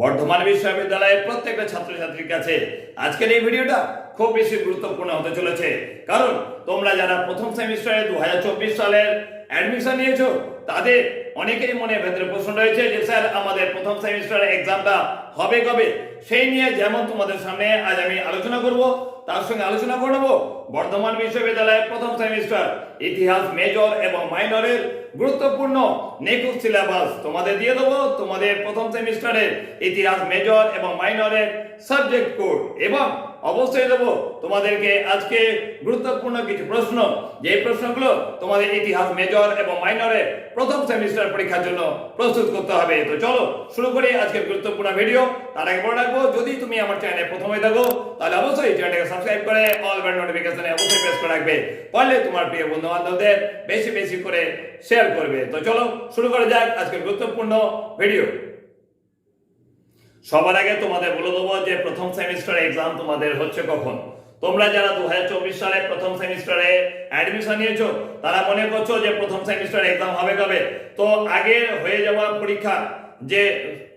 বর্ধমান বিশ্ববিদ্যালয়ের প্রত্যেকটা ছাত্রছাত্রীর কাছে আজকের এই ভিডিওটা খুব বেশি গুরুত্বপূর্ণ হতে চলেছে। কারণ তোমরা যারা প্রথম সেমিস্টারে দু হাজার চব্বিশ সালের অ্যাডমিশন নিয়েছো, তাদের অনেকেই মনে ভেতরে প্রশ্ন রয়েছে যে, স্যার, আমাদের প্রথম সেমিস্টারের এক্সামটা হবে কবে? সেই নিয়ে যেমন তোমাদের সামনে আজ আমি আলোচনা করব, তার সঙ্গে আলোচনা করব বর্ধমান বিশ্ববিদ্যালয়ের প্রথম সেমিস্টার, ইতিহাস মেজর এবং মাইনরের গুরুত্বপূর্ণ নিখুঁত সিলেবাস তোমাদের দিয়ে দেবো তোমাদের প্রথম সেমিস্টারের ইতিহাস মেজর এবং মাইনরের সাবজেক্ট কোড এবং অবশ্যই দেবো। তোমাদেরকে আজকে গুরুত্বপূর্ণ কিছু প্রশ্ন। যে প্রশ্নগুলো তোমাদের ইতিহাস মেজর এবং মাইনরের প্রথম সেমিস্টার পরীক্ষার জন্য প্রস্তুত করতে হবে। তো চলো, শুরু করি আজকের গুরুত্বপূর্ণ ভিডিও তার আগে বলে রাখব, যদি তুমি আমার চ্যানেলে প্রথমে থাকো, তাহলে অবশ্যই চ্যানেলটাকে সাবস্ক্রাইব করে অল বেল নোটিফিকেশনে অবশ্যই প্রেস করে রাখবে। পারলে তোমার প্রিয় বন্ধু বান্ধবদের বেশি বেশি করে শেয়ার করবে। তো চলো, শুরু করা যাক আজকের গুরুত্বপূর্ণ ভিডিও সবার আগে তোমাদের বলে দেবো যে প্রথম সেমিস্টার এক্সাম তোমাদের হচ্ছে কখন? তোমরা যারা দুহাজার চব্বিশ সালে প্রথম সেমিস্টারে অ্যাডমিশন নিয়েছো, তারা মনে করছ যে প্রথম সেমিস্টার এক্সাম হবে কবে? তো আগে হয়ে যাওয়া পরীক্ষা যে,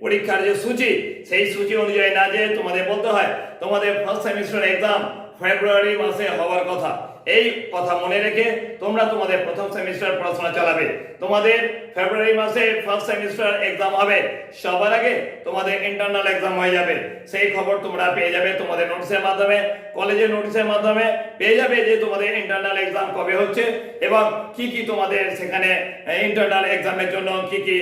পরীক্ষার যে সূচি, সেই সূচি অনুযায়ী না যে তোমাদের বলতে হয়, তোমাদের ফার্স্ট সেমিস্টার এক্সাম ফেব্রুয়ারি মাসে হওয়ার কথা। এই কথা মনে রেখে তোমরা তোমাদের প্রথম সেমিস্টার পড়াশোনা চালাবে। তোমাদের ফেব্রুয়ারি মাসে ফার্স্ট সেমিস্টার এক্সাম হবে। সবার আগে তোমাদের ইন্টারনাল এক্সাম হয়ে যাবে। সেই খবর তোমরা পেয়ে যাবে তোমাদের নোটিশের মাধ্যমে কলেজের নোটিশের মাধ্যমে। পেয়ে যাবে যে তোমাদের ইন্টারনাল এক্সাম কবে হচ্ছে এবং কি কি তোমাদের সেখানে ইন্টারনাল এক্সামের জন্য কি কি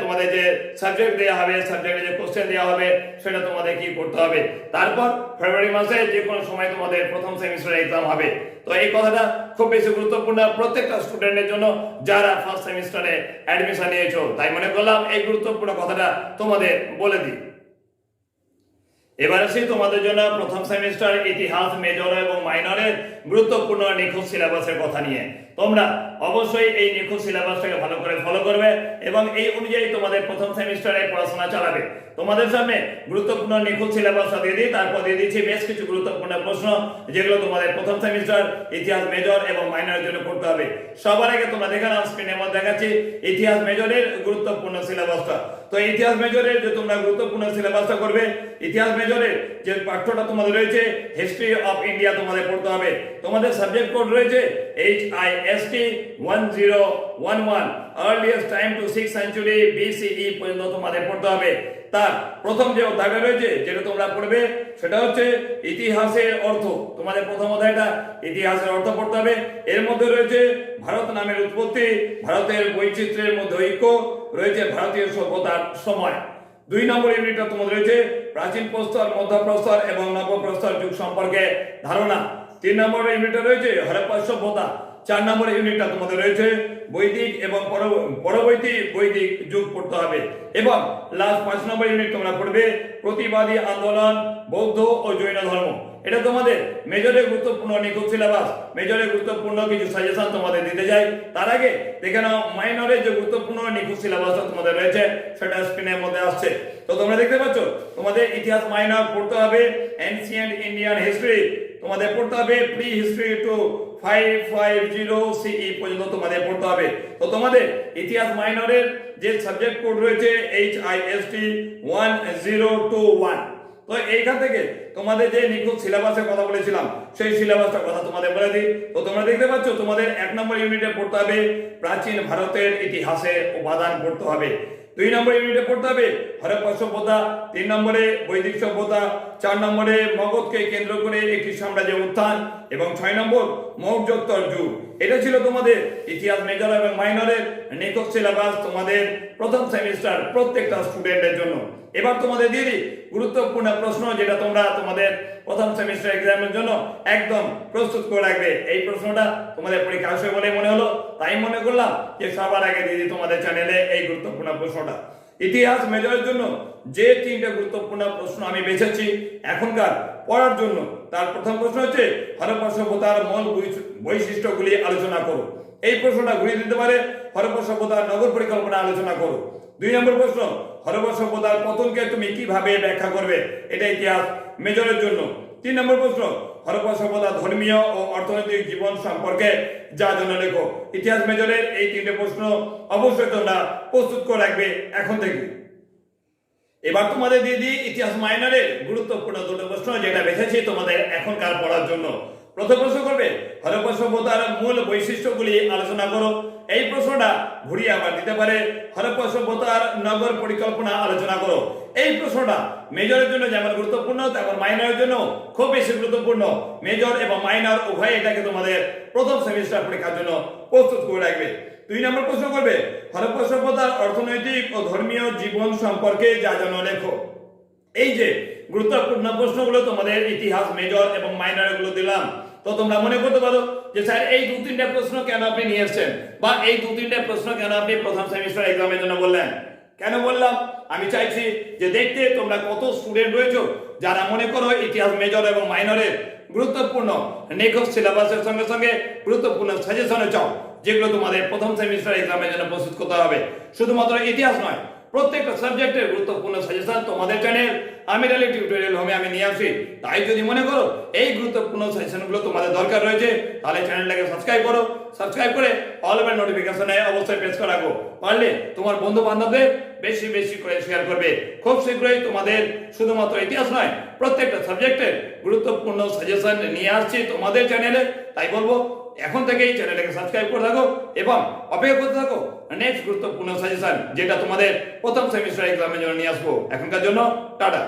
তোমাদের যে সাবজেক্ট দেওয়া হবে সাবজেক্টে যে কোশ্চেন দেওয়া হবে, সেটা তোমাদের কি করতে হবে। তারপর ফেব্রুয়ারি মাসে যে কোনো সময় তোমাদের প্রথম সেমিস্টার এক্সাম হবে। তো এই কথাটা খুব বেশি গুরুত্বপূর্ণ প্রত্যেকটা স্টুডেন্টের জন্য যারা ফার্স্ট সেমিস্টারে অ্যাডমিশন নিয়েছো। তাই মনে করলাম এই গুরুত্বপূর্ণ কথাটা তোমাদের বলে দিই। এবার আসি তোমাদের জন্য প্রথম সেমিস্টার ইতিহাস মেজর এবং মাইনরের গুরুত্বপূর্ণ নিখুঁত সিলেবাসের কথা নিয়ে। তোমরা অবশ্যই এই নিখুঁত সিলেবাসটাকে ভালো করে ফলো করবে এবং এই অনুযায়ী তোমাদের প্রথম সেমিস্টারে পড়াশোনা চালাবে। তোমাদের সামনে গুরুত্বপূর্ণ নিখুঁত সিলেবাসটা দিয়ে দিই, তারপর দিয়ে দিচ্ছি বেশ কিছু গুরুত্বপূর্ণ প্রশ্ন, যেগুলো তোমাদের প্রথম সেমিস্টার ইতিহাস মেজর এবং মাইনরের জন্য করতে হবে। সবার আগে তোমরা দেখে নাও স্ক্রিনের মধ্যে দেখাচ্ছি ইতিহাস মেজরের গুরুত্বপূর্ণ সিলেবাসটা তো ইতিহাস মেজরের যে তোমরা গুরুত্বপূর্ণ সিলেবাসটা করবে, ইতিহাস মেজরের যে পাঠ্যটা তোমাদের রয়েছে হিস্ট্রি অফ ইন্ডিয়া তোমাদের পড়তে হবে। তোমাদের সাবজেক্ট কোড রয়েছে H I S T one zero one one earliest time to six century BCE পর্যন্ত তোমাদের পড়তে হবে। তার প্রথম যে অধ্যায়টা রয়েছে, যেটা তোমরা পড়বে, সেটা হচ্ছে ইতিহাসের অর্থ। তোমাদের প্রথম অধ্যায়টা ইতিহাসের অর্থ পড়তে হবে। এর মধ্যে রয়েছে ভারত নামের উৎপত্তি, ভারতের বৈচিত্র্যের মধ্যে ঐক্য, রয়েছে ভারতীয় সভ্যতার সময়। দুই নম্বর ইউনিটটা তোমাদের রয়েছে, প্রাচীন প্রস্তর, মধ্যপ্রস্তর এবং নবপ্রস্তর যুগ সম্পর্কে ধারণা। তিন নম্বর ইউনিটে রয়েছে হরপ্পা সভ্যতা। চার নম্বর ইউনিটটা তোমাদের রয়েছে। বৈদিক এবং পরব- পরবর্তী বৈদিক যুগ পড়তে হবে। এবং লাস্ট পাঁচ নম্বর ইউনিট তোমরা পড়বে, প্রতিবাদী আন্দোলন, বৌদ্ধ ও জৈন ধর্ম। এটা তোমাদের মেজরের গুরুত্বপূর্ণ নিখুঁত সিলেবাস মেজরের গুরুত্বপূর্ণ কিছু সাজেশন তোমাদের দিতে যাই তার আগে দেখে নাও মাইনরের যে গুরুত্বপূর্ণ নিখুঁত সিলেবাসটা তোমাদের রয়েছে, সেটা স্ক্রিনের মধ্যে আসছে। তো তোমরা দেখতে পাচ্ছ, তোমাদের ইতিহাস মাইনর পড়তে হবে এনসিয়েন্ট ইন্ডিয়ান হিস্ট্রি তোমাদের পড়তে হবে prehistory to five five zero পর্যন্ত তোমাদের পড়তে হবে। তো তোমাদের ইতিহাস মাইনরের যে সাবজেক্ট কোড রয়েছে H I S T one zero two one তো এইখান থেকে তোমাদের যে নিখুঁত কথা বলেছিলাম, সেই কথা তোমাদের বলে তো তোমরা দেখতে পাচ্ছ, তোমাদের এক নম্বর ইউনিটে পড়তে হবে, প্রাচীন ভারতের ইতিহাসের উপাদান পড়তে হবে। দুই নম্বরে ইউনিটে পড়তে হবে। হরপ্পা সভ্যতা, তিন নম্বরে বৈদিক সভ্যতা, চার নম্বরে মগধকে কেন্দ্র করে একটি সাম্রাজ্যের উত্থান এবং ছয় নম্বর মৌর্যোত্তর যুগ। এটা ছিল তোমাদের ইতিহাস মেজর এবং মাইনরের নিকট সিলেবাস তোমাদের প্রথম সেমিস্টার প্রত্যেকটা স্টুডেন্টের জন্য। এবার তোমাদের দিয়ে দিই গুরুত্বপূর্ণ প্রশ্ন যেটা তোমরা তোমাদের প্রথম সেমিস্টার এক্সামের জন্য একদম প্রস্তুত করে রাখবে। এই প্রশ্নটা তোমাদের পরীক্ষা আসবে বলে মনে হলো, তাই মনে করলাম যে সবার আগে দিয়ে দিই তোমাদের চ্যানেলে এই গুরুত্বপূর্ণ প্রশ্নটা। ইতিহাস মেজরের জন্য যে তিনটে গুরুত্বপূর্ণ প্রশ্ন আমি বেছেছি এখনকার পড়ার জন্য, তার প্রথম প্রশ্ন হচ্ছে হরপ্পা সভ্যতার মূল বৈশিষ্ট্যগুলি আলোচনা করো। এই প্রশ্নটা ঘুরিয়ে দিতে পারে, হরপ্পা সভ্যতার নগর পরিকল্পনা আলোচনা করো। দুই নম্বর প্রশ্ন, হরপ্পা সভ্যতার পতনকে তুমি কীভাবে ব্যাখ্যা করবে? এটা ইতিহাস মেজরের জন্য। তিন নম্বর প্রশ্ন, হরপ্পা সভ্যতা ধর্মীয় ও অর্থনৈতিক জীবন সম্পর্কে যা জন্য লেখো। ইতিহাস মেজরের এই তিনটে প্রশ্ন অবশ্যই তোমরা প্রস্তুত করে রাখবে এখন থেকে। এবার তোমাদের দিয়ে দিই ইতিহাস মাইনারের গুরুত্বপূর্ণ দুটো প্রশ্ন যেটা বেছেছি তোমাদের এখনকার পড়ার জন্য। প্রথম প্রশ্ন করবে হরপ্পা সভ্যতার মূল বৈশিষ্ট্যগুলি আলোচনা করো। এই প্রশ্নটা ঘুরিয়ে আবার দিতে পারে হরপ্পা সভ্যতার নগর পরিকল্পনা আলোচনা করো। এই প্রশ্নটা মেজরের জন্য যেমন গুরুত্বপূর্ণ, তেমন মাইনরের জন্য খুব বেশি গুরুত্বপূর্ণ। মেজর এবং মাইনর উভয় এটাকে তোমাদের প্রথম সেমিস্টার পরীক্ষার জন্য প্রস্তুত করে রাখবে। দুই নম্বর প্রশ্ন করবে হরপ্পা সভ্যতার অর্থনৈতিক ও ধর্মীয় জীবন সম্পর্কে যা জানো লেখো। এই যে গুরুত্বপূর্ণ প্রশ্নগুলো তোমাদের ইতিহাস মেজর এবং মাইনরগুলো দিলাম। তো তোমরা মনে করতে পারো যে স্যার, এই দু তিনটা প্রশ্ন কেন আপনি নিয়ে এসছেন? বা এই দু তিনটা প্রশ্ন কেন আপনি প্রথম সেমিস্টার এক্সামের জন্য বললেন? কেন বললাম? আমি চাইছি যে দেখতে তোমরা কত স্টুডেন্ট রয়েছো যারা মনে করো ইতিহাস মেজর এবং মাইনরের গুরুত্বপূর্ণ, নিখোঁজ সিলেবাসের সঙ্গে সঙ্গে গুরুত্বপূর্ণ সাজেশনে চাও, যেগুলো তোমাদের প্রথম সেমিস্টার এক্সামের জন্য প্রস্তুত করতে হবে। শুধুমাত্র ইতিহাস নয় প্রত্যেকটা সাবজেক্টের গুরুত্বপূর্ণ সাজেশন তোমাদের চ্যানেল আমির আলী টিউটোরিয়াল হোমে আমি নিয়ে আসি তাই যদি মনে করো এই গুরুত্বপূর্ণ সাজেশনগুলো তোমাদের দরকার রয়েছে, তাহলে চ্যানেলটাকে সাবস্ক্রাইব করো। সাবস্ক্রাইব করে অল ওভার নোটিফিকেশনে অবশ্যই প্রেস করে রাখো। পারলে তোমার বন্ধু বান্ধবদের বেশি বেশি করে শেয়ার করবে। খুব শীঘ্রই তোমাদের শুধুমাত্র ইতিহাস নয়, প্রত্যেকটা সাবজেক্টের গুরুত্বপূর্ণ সাজেশন নিয়ে আসছি তোমাদের চ্যানেলে তাই বলব, এখন থেকেই চ্যানেলটাকে সাবস্ক্রাইব করে থাকো এবং অপেক্ষা করতে থাকো নেক্সট গুরুত্বপূর্ণ সাজেশন যেটা তোমাদের প্রথম সেমিস্টার এক্সামের জন্য নিয়ে আসব। এখনকার জন্য, টাটা।